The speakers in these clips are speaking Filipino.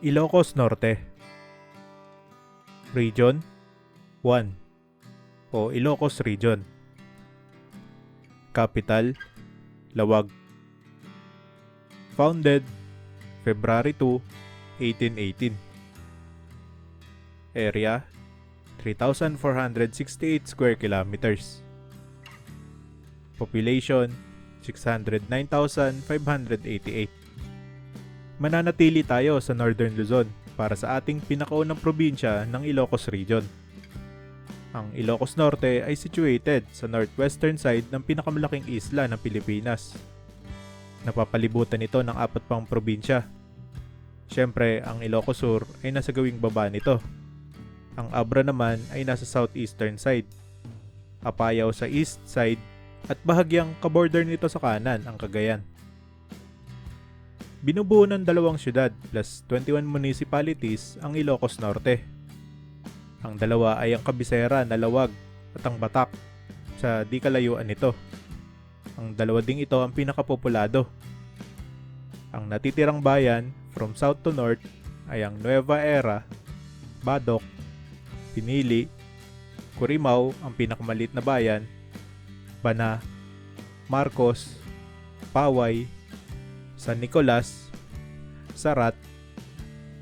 Ilocos Norte. Region 1 o Ilocos Region. Capital Lawag. Founded February 2, 1818 Area 3,468 square kilometers. Population 609,588 Mananatili tayo sa Northern Luzon para sa ating pinakaunang probinsya ng Ilocos Region. Ang Ilocos Norte ay situated sa northwestern side ng pinakamalaking isla ng Pilipinas. Napapalibutan ito ng apat pang probinsya. Siyempre, ang Ilocos Sur ay nasa gawing baba nito. Ang Abra naman ay nasa southeastern side. Apayao sa east side at bahagyang kaborder nito sa kanan ang Cagayan. Binubuo ng dalawang syudad plus 21 municipalities ang Ilocos Norte. Ang dalawa ay ang Kabisera na Lawag at ang Batak sa di kalayuan nito. Ang dalawa ding ito ang pinakapopulado. Ang natitirang bayan from south to north ay ang Nueva Era, Badok, Pinili, Curimao ang pinakamalit na bayan, Bana, Marcos, Paway, San Nicolas, Sarat,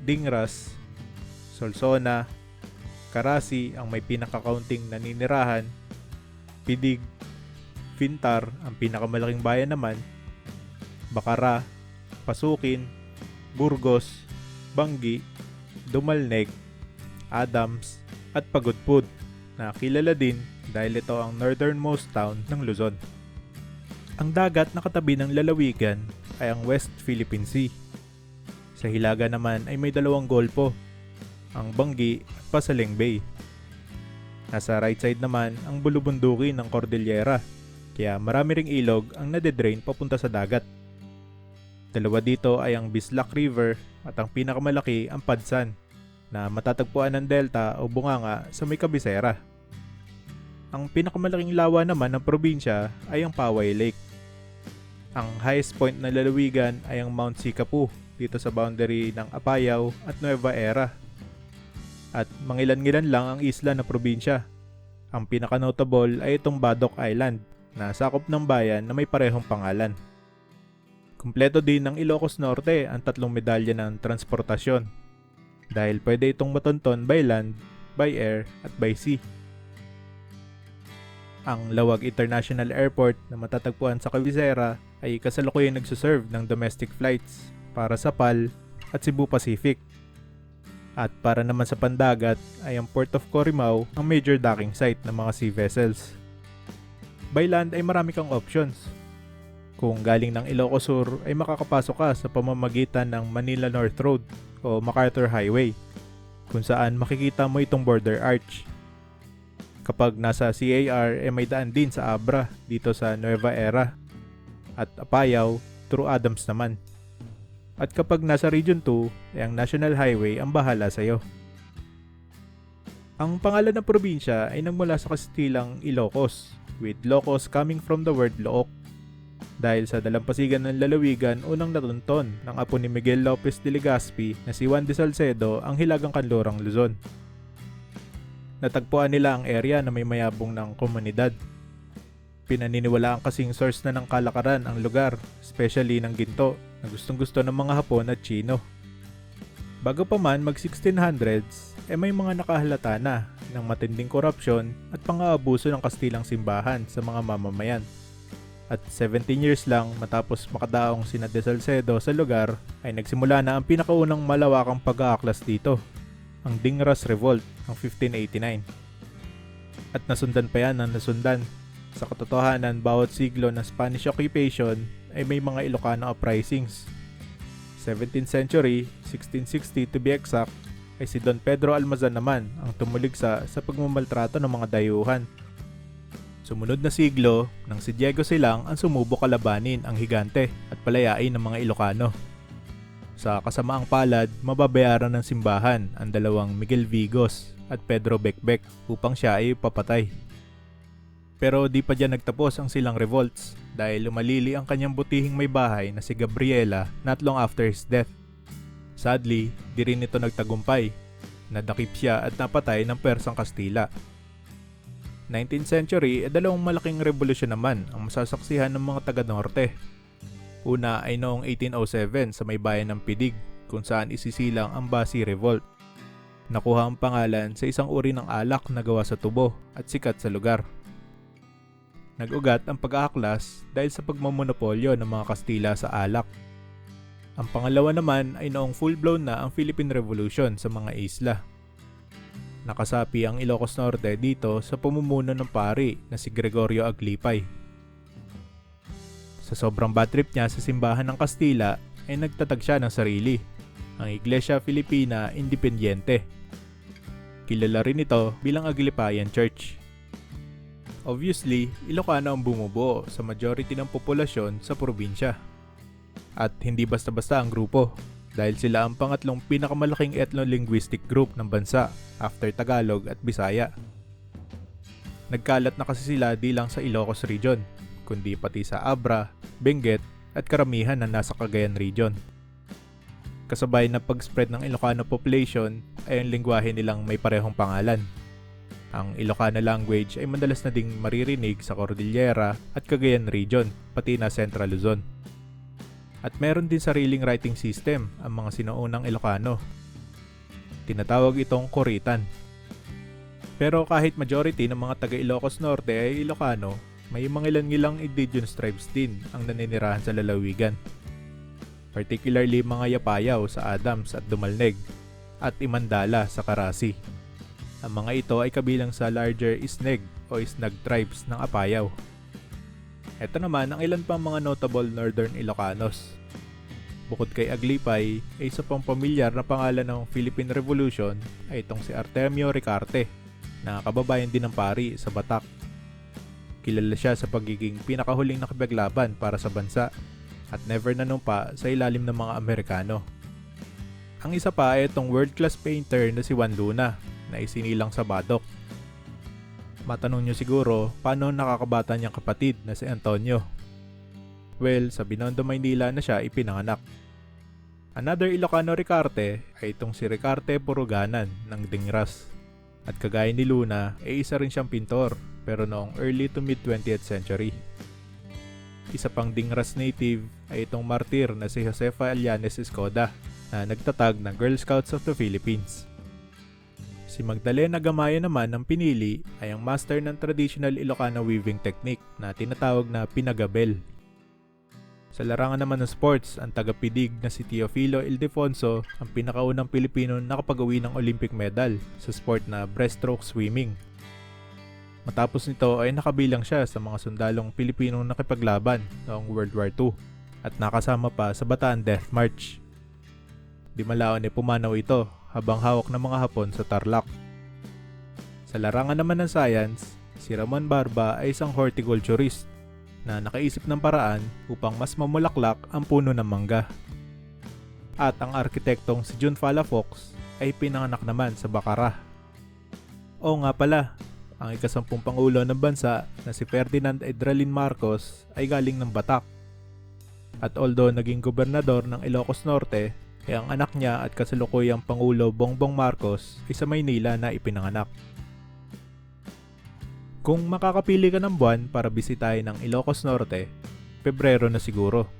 Dingras, Solsona, Karasi ang may pinakakaunting naninirahan, Pidig, Fintar ang pinakamalaking bayan naman, Bakara, Pasukin, Burgos, Banggi, Dumalneg, Adams, at Pagudpud na kilala din dahil ito ang northernmost town ng Luzon. Ang dagat na katabi ng lalawigan ay ang West Philippine Sea. Sa hilaga naman ay may dalawang golpo, ang Banggi at Pasaling Bay. Nasa right side naman ang bulubunduki ng Cordillera, kaya marami ring ilog ang nade-drain papunta sa dagat. Dalawa dito ay ang Bislak River at ang pinakamalaki ang Padsan na matatagpuan ng delta o bunganga sa may kabisera. Ang pinakamalaking lawa naman ng probinsya ay ang Paway Lake. Ang highest point na lalawigan ay ang Mount Sikapu dito sa boundary ng Apayao at Nueva Era. At mangilan-ngilan lang ang isla na probinsya. Ang pinaka-notable ay itong Badok Island na sakop ng bayan na may parehong pangalan. Kumpleto din ng Ilocos Norte ang tatlong medalya ng transportasyon dahil pwede itong matonton by land, by air at by sea. Ang Lawag International Airport na matatagpuan sa Cavizera ay kasalukuyang nagsuserve ng domestic flights para sa PAL at Cebu Pacific. At para naman sa pandagat ay ang Port of Corimao ang major docking site ng mga sea vessels. By land ay marami kang options. Kung galing ng Ilocos Sur ay makakapasok ka sa pamamagitan ng Manila North Road o MacArthur Highway kung saan makikita mo itong border arch. Kapag nasa CAR ay may daan din sa Abra dito sa Nueva Era at Apayao through Adams naman. At kapag nasa Region 2 ay ang National Highway ang bahala sa iyo. Ang pangalan ng probinsya ay nagmula sa kastilang Ilocos with Locos coming from the word Look dahil sa dalampasigan ng lalawigan unang natunton ng apo ni Miguel Lopez de Legazpi na si Juan de Salcedo ang hilagang kanlurang Luzon. Natagpuan nila ang area na may mayabong ng komunidad. Pinaniniwalaan kasing source na ng kalakaran ang lugar, especially ng ginto na gustong gusto ng mga Hapon at Chino. Bago pa man mag 1600s, eh may mga nakahalata na ng matinding korupsyon at pang-aabuso ng Kastilang simbahan sa mga mamamayan at 17 years lang matapos makadaong sina De Salcedo sa lugar ay nagsimula na ang pinakaunang malawakang pag-aaklas dito, ang Dingras Revolt ng 1589. At nasundan pa yan ng nasundan. Sa katotohanan, bawat siglo ng Spanish occupation ay may mga Ilocano uprisings. 17th century, 1660 to be exact, ay si Don Pedro Almazan naman ang tumuligsa sa pagmamaltrato ng mga dayuhan Sumunod na siglo, nang si Diego Silang ang sumubok kalabanin ang higante at palayain ng mga Ilocano. Sa kasamaang palad, mababayaran ng simbahan ang dalawang Miguel Vigos at Pedro Bekbek upang siya ay papatay. Pero di pa dyan nagtapos ang silang revolts dahil lumalili ang kanyang butihing may bahay na si Gabriela not long after his death. Sadly, di rin ito nagtagumpay. Nadakip siya at napatay ng Persang Kastila. 19th century, eh, dalawang malaking revolusyon naman ang masasaksihan ng mga taga-norte. Una ay noong 1807 sa may bayan ng Pidig kung saan isisilang ang Basi Revolt. Nakuha ang pangalan sa isang uri ng alak na gawa sa tubo at sikat sa lugar. Nag-ugat ang pag-aaklas dahil sa pagmamonopolyo ng mga Kastila sa alak. Ang pangalawa naman ay noong full-blown na ang Philippine Revolution sa mga isla. Nakasapi ang Ilocos Norte dito sa pamumuno ng pari na si Gregorio Aglipay. Sa sobrang bad trip niya sa simbahan ng Kastila ay nagtatag siya ng sarili, ang Iglesia Filipina Independiente. Kilala rin ito bilang Aglipayan Church. Obviously, Ilocano ang bumubuo sa majority ng populasyon sa probinsya. At hindi basta-basta ang grupo dahil sila ang pangatlong pinakamalaking ethno-linguistic group ng bansa after Tagalog at Bisaya. Nagkalat na kasi sila di lang sa Ilocos region, kundi pati sa Abra, Benguet at karamihan na nasa Cagayan region. Kasabay na pag-spread ng Ilocano population ay ang lingwahe nilang may parehong pangalan. Ang Ilocano language ay madalas na ding maririnig sa Cordillera at Cagayan region, pati na Central Luzon. At meron din sariling writing system ang mga sinuunang Ilocano. Tinatawag itong Koritan. Pero kahit majority ng mga taga Ilocos Norte ay Ilocano, may mga ilang-ilang indigenous tribes din ang naninirahan sa lalawigan. Particularly mga Yapayaw sa Adams at Dumalneg at Imandala sa Karasi. Ang mga ito ay kabilang sa larger Isneg o Isnag tribes ng Apayaw. Ito naman ang ilan pang mga notable Northern Ilocanos. Bukod kay Aglipay, ay isa pang pamilyar na pangalan ng Philippine Revolution ay itong si Artemio Ricarte, na kababayan din ng pari sa Batak. Kilala siya sa pagiging pinakahuling nakipaglaban para sa bansa at never nanumpa sa ilalim ng mga Amerikano. Ang isa pa ay itong world-class painter na si Juan Luna na isinilang sa Badok Matanong nyo siguro, paano nakakabata niyang kapatid na si Antonio? Well, sa Binondo, Maynila na siya ipinanganak. Another Ilocano Ricarte ay itong si Ricarte Puruganan ng Dingras. At kagaya ni Luna, ay isa rin siyang pintor pero noong early to mid 20th century. Isa pang Dingras native ay itong martir na si Josefa Elianes Escoda na nagtatag ng Girl Scouts of the Philippines. Si Magdalena Gamaya naman ang pinili ay ang master ng traditional Ilocano weaving technique na tinatawag na pinagabel. Sa larangan naman ng sports, ang tagapidig na si Teofilo Ildefonso ang pinakaunang Pilipino nakapag-uwi ng Olympic medal sa sport na breaststroke swimming. Matapos nito ay nakabilang siya sa mga sundalong Pilipinong nakipaglaban noong World War II at nakasama pa sa Bataan Death March. Di malaon ay pumanaw ito habang hawak ng mga Hapon sa Tarlac. Sa larangan naman ng science, si Ramon Barba ay isang horticulturist na nakaisip ng paraan upang mas mamulaklak ang puno ng mangga. At ang arkitektong si June Fox ay pinanganak naman sa Bacara. O nga pala, ang ikasampung pangulo ng bansa na si Ferdinand Edralin Marcos ay galing ng Batak. At although naging gobernador ng Ilocos Norte, e ang anak niya at kasalukuyang Pangulo Bongbong Marcos ay sa Maynila na ipinanganak. Kung makakapili ka ng buwan para bisitahin ng Ilocos Norte, Pebrero na siguro.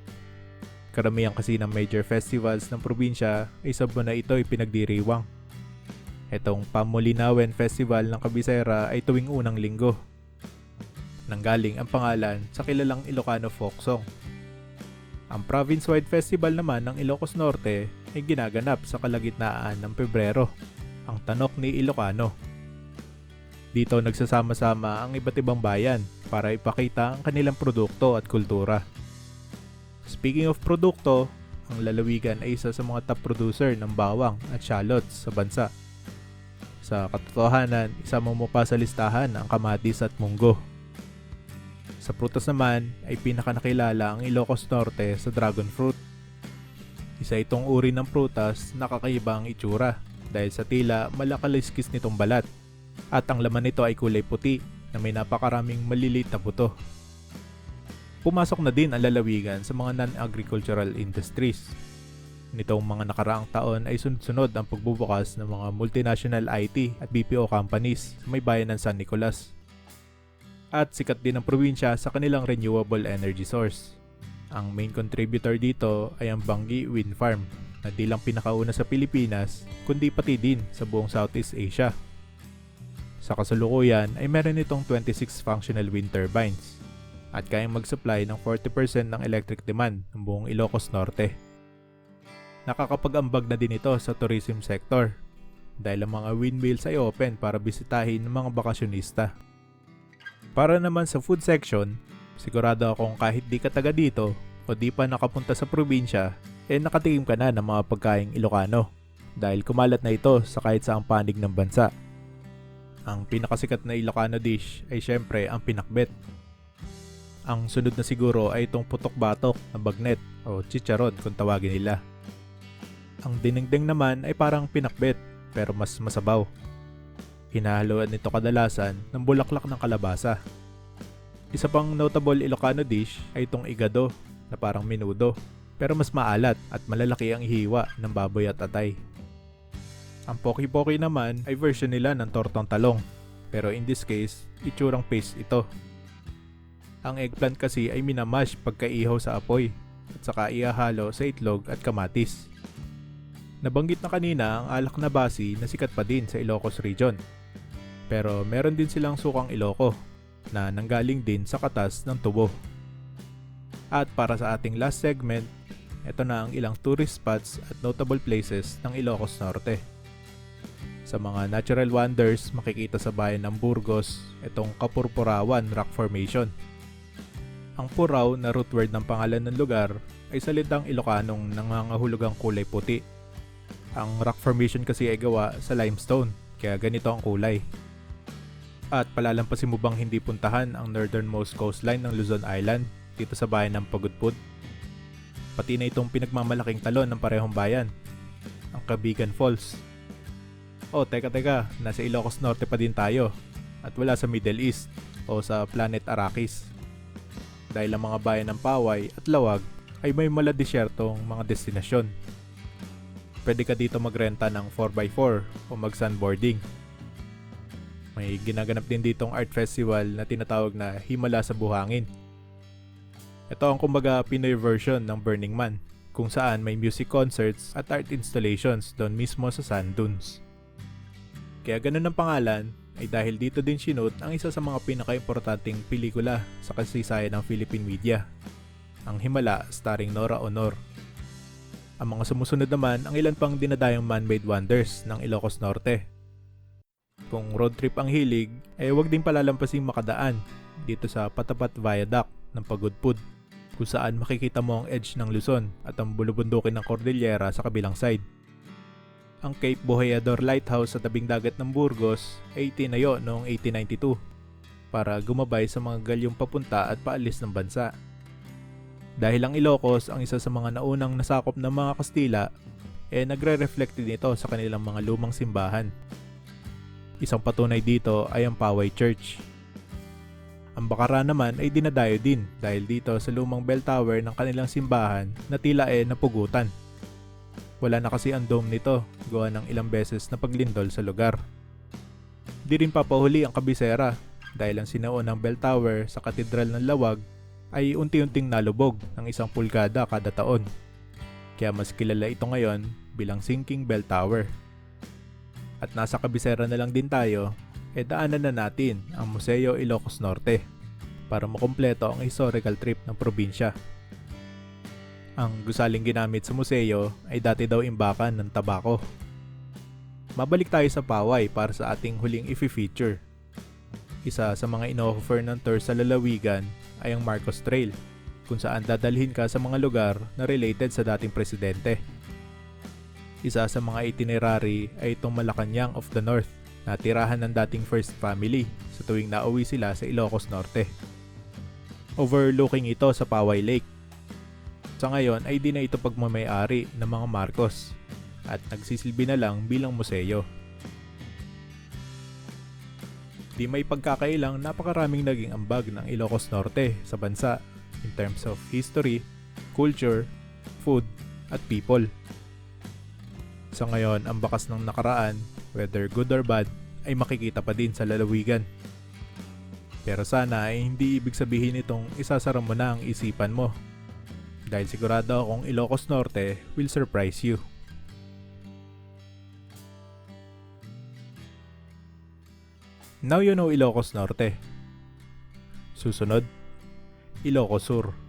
Karamihan kasi ng major festivals ng probinsya ay sa buwan na ito ay pinagdiriwang. Itong Pamulinawen Festival ng Kabisera ay tuwing unang linggo. Nanggaling ang pangalan sa kilalang Ilocano folk song ang province-wide festival naman ng Ilocos Norte ay ginaganap sa kalagitnaan ng Pebrero, ang Tanok ni Ilocano. Dito nagsasama-sama ang iba't ibang bayan para ipakita ang kanilang produkto at kultura. Speaking of produkto, ang lalawigan ay isa sa mga top producer ng bawang at shallots sa bansa. Sa katotohanan, isa mo pa sa listahan ang kamatis at munggo. Sa prutas naman ay pinakanakilala ang Ilocos Norte sa dragon fruit. Isa itong uri ng prutas na kakaiba ang itsura dahil sa tila malakaliskis nitong balat at ang laman nito ay kulay puti na may napakaraming maliliit na buto. Pumasok na din ang lalawigan sa mga non-agricultural industries. nitong mga nakaraang taon ay sunod-sunod ang pagbubukas ng mga multinational IT at BPO companies sa may bayan ng San Nicolas. At sikat din ang probinsya sa kanilang renewable energy source. Ang main contributor dito ay ang Bangi Wind Farm na di lang pinakauna sa Pilipinas kundi pati din sa buong Southeast Asia. Sa kasalukuyan ay meron itong 26 functional wind turbines at kayang mag-supply ng 40% ng electric demand ng buong Ilocos Norte. Nakakapag-ambag na din ito sa tourism sector dahil ang mga windmills ay open para bisitahin ng mga bakasyonista. Para naman sa food section, sigurado akong kahit di ka taga dito o di pa nakapunta sa probinsya, eh nakatikim ka na ng mga pagkaing Ilocano dahil kumalat na ito sa kahit saang panig ng bansa. Ang pinakasikat na Ilocano dish ay syempre ang pinakbet. Ang sunod na siguro ay itong putok-batok na bagnet o chicharon kung tawagin nila. Ang dinengdeng naman ay parang pinakbet pero mas masabaw. Hinahaluan nito kadalasan ng bulaklak ng kalabasa. Isa pang notable Ilocano dish ay itong igado na parang minudo pero mas maalat at malalaki ang hiwa ng baboy at atay. Ang poki-poki naman ay version nila ng tortong talong pero in this case, itsurang paste ito. Ang eggplant kasi ay minamash pagkaihaw sa apoy at saka iahalo sa itlog at kamatis. Nabanggit na kanina ang alak na basi na sikat pa din sa Ilocos region. Pero meron din silang sukang Iloco na nanggaling din sa katas ng tubo. At para sa ating last segment, ito na ang ilang tourist spots at notable places ng Ilocos Norte. Sa mga natural wonders, makikita sa bayan ng Burgos itong Kapurpurawan Rock Formation. Ang Puraw na root word ng pangalan ng lugar ay salitang Ilocanong nangangahulugang kulay puti. Ang rock formation kasi ay gawa sa limestone, kaya ganito ang kulay. At palalampasin mo bang hindi puntahan ang northernmost coastline ng Luzon Island dito sa bayan ng Pagudpud? Pati na itong pinagmamalaking talon ng parehong bayan, ang Kabigan Falls. Oh, teka teka, nasa Ilocos Norte pa din tayo at wala sa Middle East o sa planet Arrakis. Dahil ang mga bayan ng Paway at Lawag ay may maladesyertong mga destinasyon. Pwede ka dito magrenta ng 4x4 o mag-sunboarding. May ginaganap din ditong art festival na tinatawag na Himala sa Buhangin. Ito ang kumbaga Pinoy version ng Burning Man, kung saan may music concerts at art installations doon mismo sa sand dunes. Kaya ganun ang pangalan ay dahil dito din sinut ang isa sa mga pinaka-importanting pelikula sa kasaysayan ng Philippine media, ang Himala starring Nora Honor. Ang mga sumusunod naman ang ilan pang dinadayang man-made wonders ng Ilocos Norte. Kung road trip ang hilig, ay huwag din palalampasing makadaan dito sa Patapat Viaduct ng Pagudpud kung saan makikita mo ang edge ng Luzon at ang bulubundukin ng Cordillera sa kabilang side ang Cape Boheador Lighthouse sa tabing dagat ng Burgos ay itinayo noong 1892 para gumabay sa mga galyong papunta at paalis ng bansa. Dahil ang Ilocos ang isa sa mga naunang nasakop ng mga Kastila, eh nagre-reflect din ito sa kanilang mga lumang simbahan. Isang patunay dito ay ang Paway Church. Ang Bakara naman ay dinadayo din dahil dito sa lumang bell tower ng kanilang simbahan na tila eh napugutan wala na kasi ang dome nito, gawa ng ilang beses na paglindol sa lugar. Di rin papahuli ang kabisera dahil ang sinaunang bell tower sa katedral ng Lawag ay unti-unting nalubog ng isang pulgada kada taon. Kaya mas kilala ito ngayon bilang sinking bell tower. At nasa kabisera na lang din tayo, e daanan na natin ang Museo Ilocos Norte para makumpleto ang historical trip ng probinsya. Ang gusaling ginamit sa museo ay dati daw imbakan ng tabako. Mabalik tayo sa Paway para sa ating huling ifi-feature. Isa sa mga ino-offer ng tour sa lalawigan ay ang Marcos Trail, kung saan dadalhin ka sa mga lugar na related sa dating presidente. Isa sa mga itinerary ay itong Malacanang of the North na tirahan ng dating first family sa tuwing nauwi sila sa Ilocos Norte. Overlooking ito sa Paway Lake sa ngayon ay di na ito pagmamayari ng mga Marcos at nagsisilbi na lang bilang museo. Di may pagkakailang napakaraming naging ambag ng Ilocos Norte sa bansa in terms of history, culture, food, at people. Sa ngayon, ang bakas ng nakaraan, whether good or bad, ay makikita pa din sa lalawigan. Pero sana ay hindi ibig sabihin itong isasara mo na ang isipan mo. Dahil sigurado akong Ilocos Norte will surprise you. Now you know Ilocos Norte. Susunod, Ilocos Sur.